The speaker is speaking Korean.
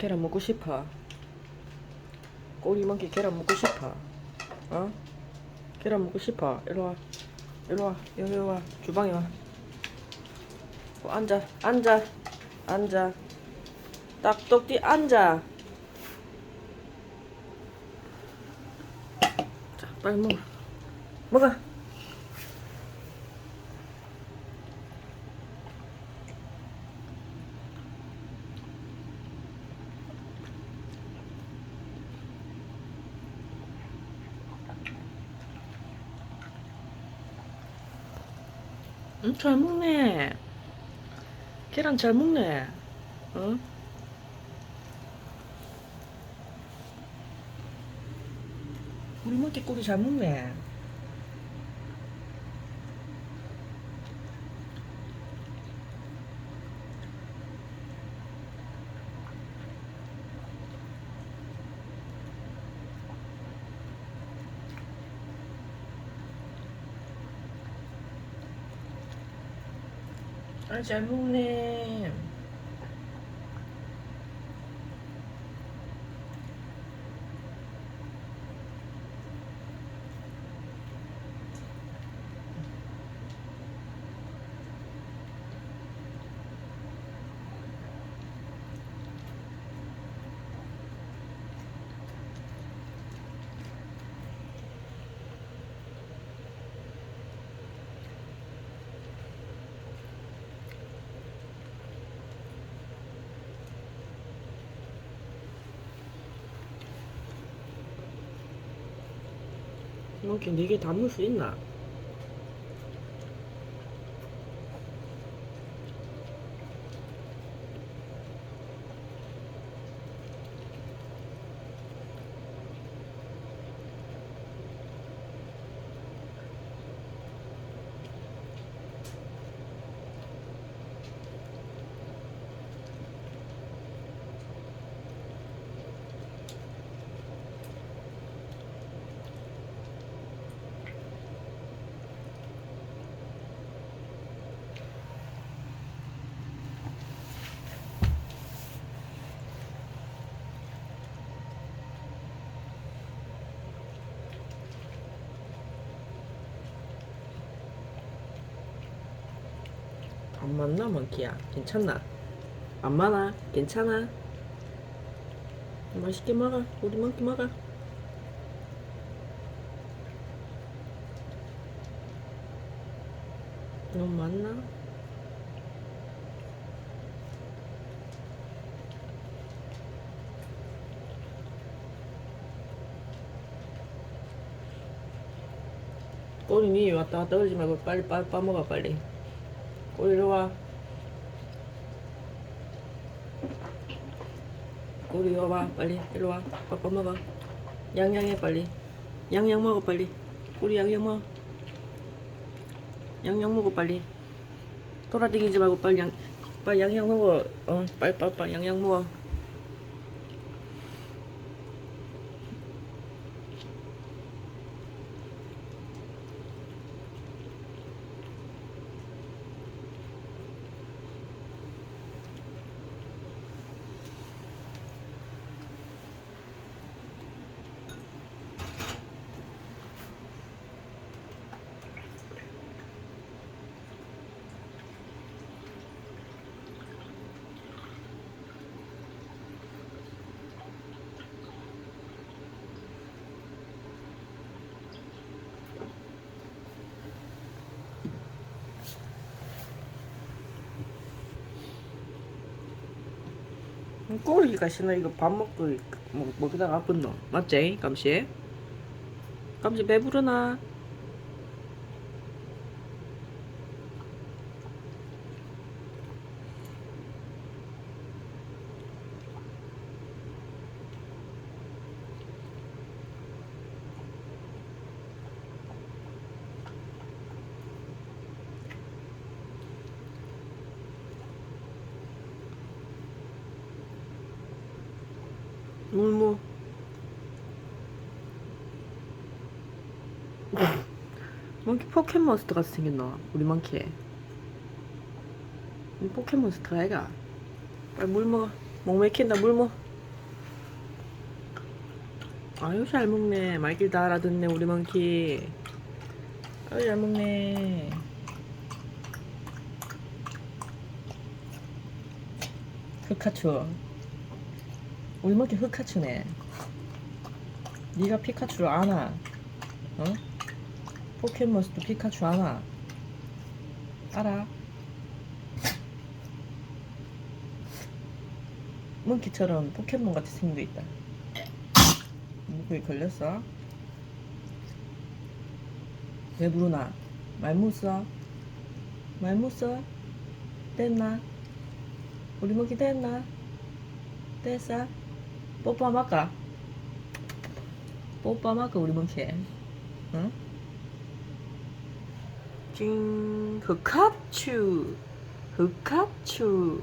계란 먹고 싶어. 꼬리 먹기 계란 먹고 싶어. 어? 계란 먹고 싶어. 이리 와. 이리 와. 여기 와. 주방에 와. 어, 앉아. 앉아. 앉아. 딱똑띠 앉아. 자, 빨리 먹어. 먹어. 응, 잘 먹네. 계란 잘 먹네. 어? 우리 먹기 꼬리 잘 먹네. 아, 잘 먹네. 이렇게 네개 담을 수 있나? 안 맞나 ಮಂ키야? 괜찮나? 안 많아? 괜찮아? 맛있게 먹어 우리 ಮಂ키 먹어 너무 많나? 꼬리 니 왔다 갔다 그러지 말고 빨리 빨리 빠먹어 빨리 꼬리 이리 와. 꼬리 이리 와 빨리. 이리 와. 빠빠 먹어. 양양해 빨리. 양양 먹어 빨리. 꼬리 양양 먹어. 양양 먹어 빨리. 돌아다니지 말고 빨리 양 빨리 양양 먹어. 어 빨리 빨리 빨리 양양 먹어 꼬리가 신어. 이거 밥 먹고 먹, 먹다가 아픈 놈. 맞지? 감시 감시 배부르나 물무 몽키 포켓몬스터 같이 생겼나? 우리 몽키 이 포켓몬스터가 애가. 빨리 물 먹어. 목 맥힌다 물 먹어. 아유 잘 먹네. 말길 다 알아듣네 우리 멍키 아유 잘 먹네. 흑카추 우리 멍키 흑카추네. 네가 피카츄를 아나? 어? 포켓몬스터 피카츄 아나 알아 멍키처럼 포켓몬 같이 생겨 있다 목에 걸렸어? 왜 부르나? 말 못 써? 말 못 써? 됐나? 우리 먹기 됐나? 됐어? 뽀뽀 한번 할까? 뽀뽀 한번 할까 우리 먹기 응? 찡 흑합추 흑합추